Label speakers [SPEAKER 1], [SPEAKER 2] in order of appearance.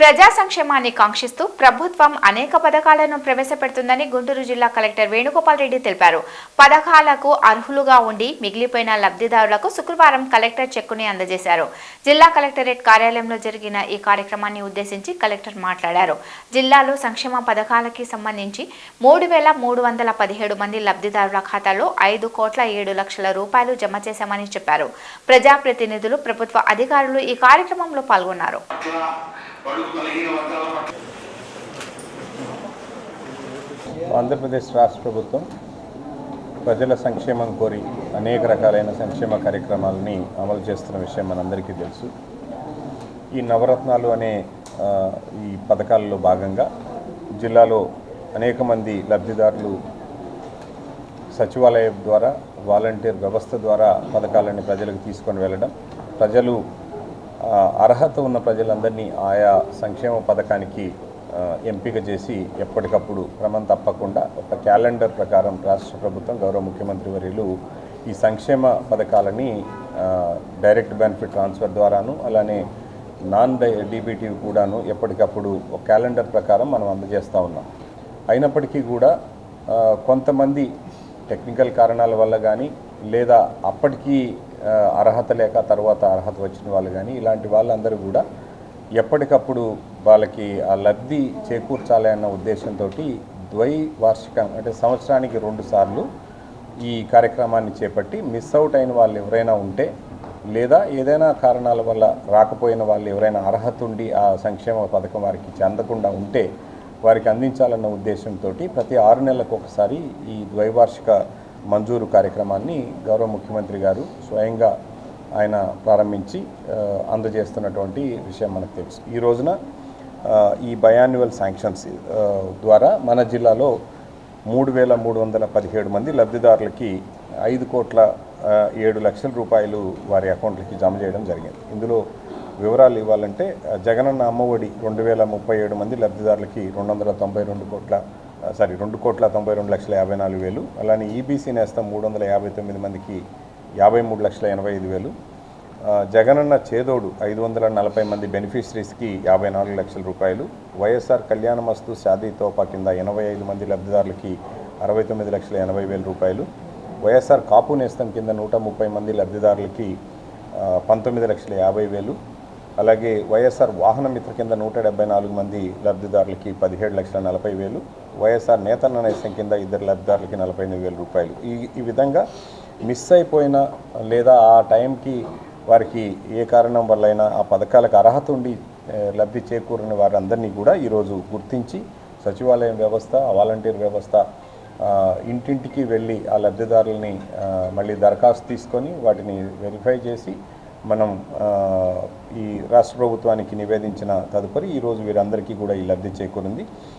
[SPEAKER 1] ప్రజా సంక్షేమాన్ని కాంక్షిస్తూ ప్రభుత్వం అనేక పథకాలను ప్రవేశపెడుతుందని గుంటూరు జిల్లా కలెక్టర్ వేణుగోపాల్ రెడ్డి తెలిపారు. పథకాలకు అర్హులుగా ఉండి మిగిలిపోయిన లబ్ధిదారులకు శుక్రవారం కలెక్టర్ చెక్కుని అందజేశారు. జిల్లా కలెక్టరేట్ కార్యాలయంలో జరిగిన ఈ కార్యక్రమాన్ని ఉద్దేశించి కలెక్టర్ మాట్లాడారు. జిల్లాలో సంక్షేమ పథకాలకి సంబంధించి మూడు వేల మూడు వందల పదిహేడు మంది లబ్ధిదారుల ఖాతాలో ఐదు కోట్ల ఏడు లక్షల రూపాయలు జమ చేశామని చెప్పారు. ప్రజాప్రతినిధులు ప్రభుత్వ అధికారులు ఈ కార్యక్రమంలో పాల్గొన్నారు.
[SPEAKER 2] ఆంధ్రప్రదేశ్ రాష్ట్ర ప్రభుత్వం ప్రజల సంక్షేమం కోరి అనేక రకాలైన సంక్షేమ కార్యక్రమాలని అమలు చేస్తున్న విషయం మనందరికీ తెలుసు. ఈ నవరత్నాలు అనే ఈ పథకాలలో భాగంగా జిల్లాలో అనేక మంది లబ్ధిదారులు సచివాలయం ద్వారా వాలంటీర్ వ్యవస్థ ద్వారా పథకాలని ప్రజలకు తీసుకొని వెళ్ళడం ప్రజలు అర్హత ఉన్న ప్రజలందరినీ ఆయా సంక్షేమ పథకానికి ఎంపిక చేసి ఎప్పటికప్పుడు క్రమం తప్పకుండా ఒక క్యాలెండర్ ప్రకారం రాష్ట్ర ప్రభుత్వం గౌరవ ముఖ్యమంత్రి వర్యులు ఈ సంక్షేమ పథకాలని డైరెక్ట్ బెనిఫిట్ ట్రాన్స్ఫర్ ద్వారాను అలానే నాన్ డై డీబీటీ కూడాను ఎప్పటికప్పుడు ఒక క్యాలెండర్ ప్రకారం మనం అందజేస్తూ ఉన్నాం. అయినప్పటికీ కూడా కొంతమంది టెక్నికల్ కారణాల వల్ల కానీ లేదా అప్పటికీ అర్హత లేక తర్వాత అర్హత వచ్చిన వాళ్ళు కానీ ఇలాంటి వాళ్ళందరూ కూడా ఎప్పటికప్పుడు వాళ్ళకి ఆ లబ్ధి చేకూర్చాలి అన్న ఉద్దేశంతో ద్వైవార్షికం అంటే సంవత్సరానికి రెండు సార్లు ఈ కార్యక్రమాన్ని చేపట్టి మిస్ అవుట్ అయిన వాళ్ళు ఎవరైనా ఉంటే లేదా ఏదైనా కారణాల వల్ల రాకపోయిన వాళ్ళు ఎవరైనా అర్హత ఉండి ఆ సంక్షేమ పథకం వారికి చెందకుండా ఉంటే వారికి అందించాలన్న ఉద్దేశంతో ప్రతి ఆరు నెలలకు ఒకసారి ఈ ద్వైవార్షిక మంజూరు కార్యక్రమాన్ని గౌరవ ముఖ్యమంత్రి గారు స్వయంగా ఆయన ప్రారంభించి అందజేస్తున్నటువంటి విషయం మనకు తెలుసు. ఈ రోజున ఈ బయాన్యువల్ శాంక్షన్స్ ద్వారా మన జిల్లాలో మూడు వేల మూడు వందల పదిహేడు మంది లబ్ధిదారులకి ఐదు కోట్ల ఏడు లక్షల రూపాయలు వారి అకౌంట్లకి జమ చేయడం జరిగింది. ఇందులో వివరాలు ఇవ్వాలంటే జగనన్న అమ్మఒడి రెండు వేల ముప్పై ఏడు మంది లబ్ధిదారులకి రెండు వందల తొంభై రెండు కోట్ల సారీ రెండు కోట్ల తొంభై రెండు లక్షల యాభై నాలుగు వేలు. అలానే ఈబీసీ నేస్తం మూడు వందల యాభై తొమ్మిది మందికి యాభై మూడు లక్షల ఎనభై ఐదు వేలు. జగనన్న చేదోడు ఐదు వందల నలభై మంది బెనిఫిషరీస్కి యాభై నాలుగు లక్షల రూపాయలు. వైఎస్ఆర్ కళ్యాణమస్తు షాదీ తోపా కింద ఎనభై ఐదు మంది లబ్ధిదారులకి అరవై తొమ్మిది లక్షల ఎనభై వేల రూపాయలు. వైఎస్ఆర్ కాపు నేస్తం కింద నూట ముప్పై మంది లబ్ధిదారులకి పంతొమ్మిది లక్షల యాభై వేలు. అలాగే వైఎస్ఆర్ వాహన మిత్ర కింద నూట డెబ్బై నాలుగు మంది లబ్ధిదారులకి పదిహేడు లక్షల నలభై వేలు వైఎస్ఆర్ నేతన్న నేస్తం కింద ఇద్దరు లబ్ధిదారులకి నలభై ఎనిమిది వేల రూపాయలు. ఈ ఈ విధంగా మిస్ అయిపోయిన లేదా ఆ టైంకి వారికి ఏ కారణం వల్లైనా ఆ పథకాలకు అర్హత ఉండి లబ్ధి చేకూరని వారందరినీ కూడా ఈరోజు గుర్తించి సచివాలయం వ్యవస్థ వాలంటీర్ వ్యవస్థ ఇంటింటికి వెళ్ళి ఆ లబ్ధిదారులని మళ్ళీ దరఖాస్తు తీసుకొని వాటిని వెరిఫై చేసి మనం ఈ రాష్ట్ర ప్రభుత్వానికి నివేదించిన తదుపరి ఈరోజు వీరందరికీ కూడా ఈ లబ్ధి చేకూరింది.